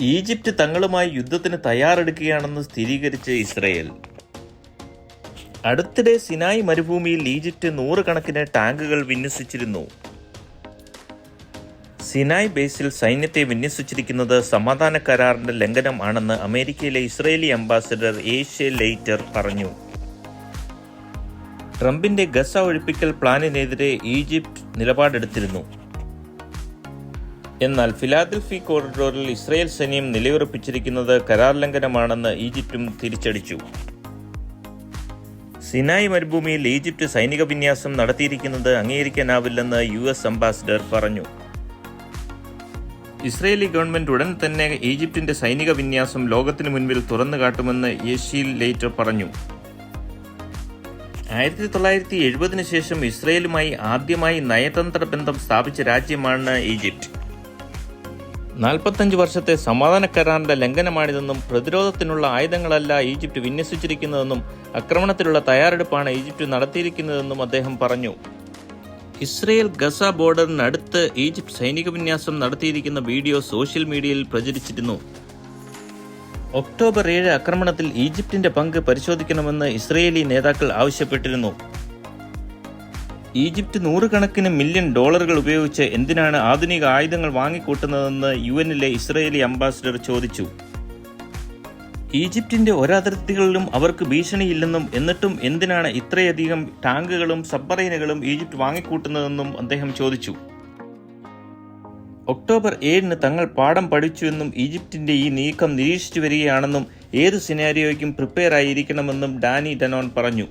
Egypt തങ്ങളുമായി യുദ്ധത്തിന് തയ്യാറെടുക്കുകയാണെന്ന് സ്ഥിരീകരിച്ച Israel. അടുത്തിടെ സിനായ് മരുഭൂമിയിൽ ഈജിപ്റ്റ് നൂറുകണക്കിന് ടാങ്കുകൾ വിന്യസിച്ചിരുന്നു. സിനായ് ബേസിൽ സൈന്യത്തെ വിന്യസിച്ചിരിക്കുന്നത് സമാധാന കരാറിന്റെ ലംഘനം ആണെന്ന് അമേരിക്കയിലെ ഇസ്രയേലി അംബാസിഡർ ഏഷ്യ ലെയ്റ്റർ പറഞ്ഞു. ട്രംപിന്റെ ഗസ ഒഴിപ്പിക്കൽ പ്ലാനിനെതിരെ ഈജിപ്റ്റ് നിലപാടെടുത്തിരുന്നു. എന്നാൽ ഫിലാദൽഫി കോറിഡോറിൽ ഇസ്രയേൽ സൈന്യം നിലയുറപ്പിച്ചിരിക്കുന്നത് കരാർ ലംഘനമാണെന്ന് ഈജിപ്തും തിരിച്ചടിച്ചു. സിനായ് മരുഭൂമിയിൽ ഈജിപ്ത് സൈനിക വിന്യാസം നടത്തിയിരിക്കുന്നത് അംഗീകരിക്കാനാവില്ലെന്ന് യു എസ് അംബാസിഡർ പറഞ്ഞു. ഇസ്രയേലി ഗവൺമെന്റ് ഉടൻ തന്നെ ഈജിപ്തിന്റെ സൈനിക വിന്യാസം ലോകത്തിനു മുൻപിൽ തുറന്നു കാട്ടുമെന്ന് യേശീൽ ലേറ്റർ പറഞ്ഞു. ആയിരത്തി തൊള്ളായിരത്തി എഴുപതിനു ശേഷം ഇസ്രയേലുമായി ആദ്യമായി നയതന്ത്ര ബന്ധം സ്ഥാപിച്ച രാജ്യമാണ് ഈജിപ്റ്റ് നാൽപ്പത്തഞ്ച് വർഷത്തെ സമാധാന കരാറിന്റെ ലംഘനമാണിതെന്നും പ്രതിരോധത്തിനുള്ള ആയുധങ്ങളല്ല ഈജിപ്ത് വിന്യസിച്ചിരിക്കുന്നതെന്നും ആക്രമണത്തിലുള്ള തയ്യാറെടുപ്പാണ് ഈജിപ്ത് നടത്തിയിരിക്കുന്നതെന്നും അദ്ദേഹം പറഞ്ഞു. ഇസ്രയേൽ ഗസ ബോർഡറിനടുത്ത് ഈജിപ്ത് സൈനിക വിന്യാസം നടത്തിയിരിക്കുന്ന വീഡിയോ സോഷ്യൽ മീഡിയയിൽ പ്രചരിച്ചിരുന്നു. ഒക്ടോബർ ഏഴ് ആക്രമണത്തിൽ ഈജിപ്തിന്റെ പങ്ക് പരിശോധിക്കണമെന്ന് ഇസ്രയേലി നേതാക്കൾ ആവശ്യപ്പെട്ടിരുന്നു. ഈജിപ്ത് നൂറുകണക്കിന് മില്യൺ ഡോളറുകൾ ഉപയോഗിച്ച് എന്തിനാണ് ആധുനിക ആയുധങ്ങൾ വാങ്ങിക്കൂട്ടുന്നതെന്ന് യു എന്നിലെ ഇസ്രയേലി അംബാസിഡർ ചോദിച്ചു. ഈജിപ്തിന്റെ ഒരതിർത്തികളിലും അവർക്ക് ഭീഷണിയില്ലെന്നും എന്നിട്ടും എന്തിനാണ് ഇത്രയധികം ടാങ്കുകളും സബ്മറൈനുകളും ഈജിപ്ത് വാങ്ങിക്കൂട്ടുന്നതെന്നും അദ്ദേഹം ചോദിച്ചു. ഒക്ടോബർ ഏഴിന് തങ്ങൾ പാഠം പഠിച്ചുവെന്നും ഈജിപ്തിന്റെ ഈ നീക്കം നിരീക്ഷിച്ചു വരികയാണെന്നും ഏത് സിനാരിയോയ്ക്കും പ്രിപ്പയർ ആയിരിക്കണമെന്നും ഡാനി ഡനോൺ പറഞ്ഞു.